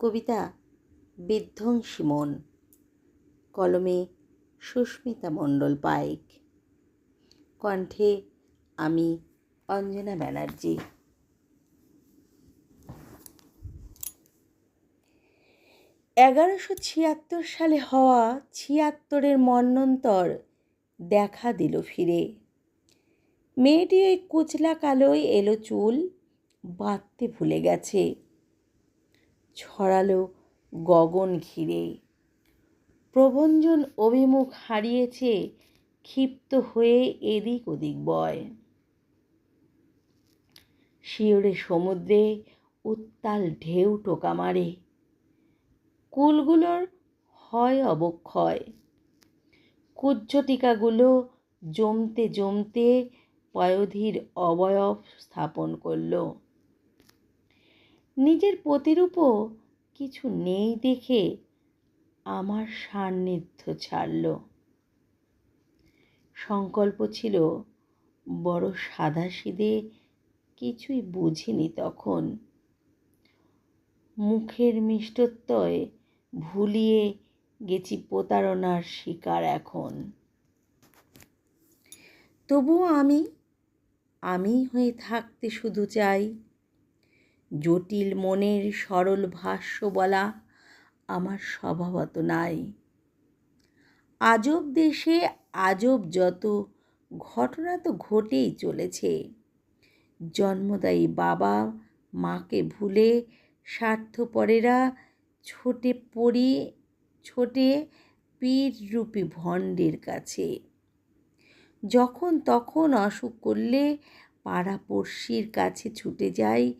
কবিতা বিধ্বংসী মন। কলমে সুস্মিতা মণ্ডল পাইক কণ্ঠে আমি অঞ্জনা ব্যানার্জি। এগারোশো ছিয়াত্তর সালে হওয়া ছিয়াত্তরের মন্বন্তর দেখা দিল ফিরে। মেয়েটি ওই কুচলা কালোয় এলো চুল, বাঁধতে ভুলে গেছে। ছড়ালো গগন ঘিরে। প্রভঞ্জন অভিমুখ হারিয়েছে, ক্ষিপ্ত হয়ে এদিক ওদিক বয়। শিওরে সমুদ্রে উত্তাল ঢেউ টোকা মারে। কুলগুলোর হয় অবক্ষয়। কুজ্জটিকাগুলো জমতে জমতে পয়োধির অবয়ব স্থাপন করল। নিজের প্রতিরূপও কিছু নেই দেখে আমার সান্নিধ্য ছাড়ল। সংকল্প ছিল বড় সাদাসিদে কিছুই বুঝিনি তখন। মুখের মিষ্টত্বয় ভুলিয়ে গেছি প্রতারণার শিকার এখন। তবুও আমি আমি হয়ে থাকতে শুধু চাই। জটিল মনের সরল ভাষ্য বলা আমার স্বভাবত নাই। আজব দেশে আজব যত, ঘটনা তো ঘটেই চলেছে। জন্মদায়ী বাবা মাকে ভুলে স্বার্থপরেরা ছোটে পড়ি, ছোটে পীররূপী ভণ্ডের কাছে। যখন তখন অসুখ করলে পাড়াপড়শির কাছে ছুটে যাই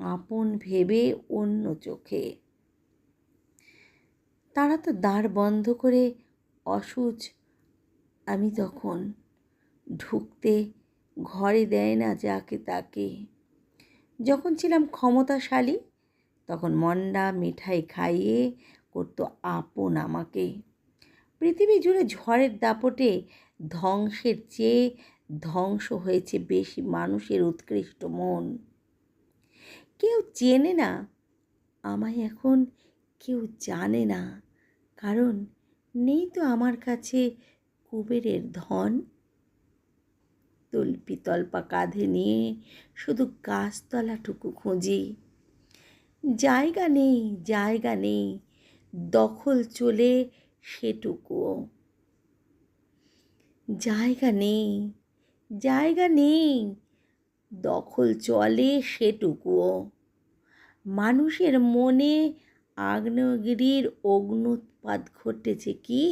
আপন ভেবে অন্য চোখে। তারা তো দ্বার বন্ধ করে অসুচ। আমি তখন ঢুকতে ঘরে দেয় না যাকে তাকে। যখন ছিলাম ক্ষমতাশালী, তখন মন্ডা মিঠাই খাইয়ে করতো আপন আমাকে। পৃথিবী জুড়ে ঝড়ের দাপটে ধ্বংসের চেয়ে ধ্বংস হয়েছে বেশি মানুষের উৎকৃষ্ট মন। কেউ চেনে না। আমায় এখন কেউ জানে না। কারণ নেই তো আমার কাছে কুবেরের ধন। তল্পি তল্পা কাঁধে নিয়ে শুধু গাছতলাটুকু খুঁজি। জায়গা নেই জায়গা নেই, দখল চলে সেটুকুও জায়গা নেই জায়গা নেই দখল চলে সেটুকুও। মানুষের মনে আগ্নেয়গিরির অগ্নুৎপাত ঘটেছে কি?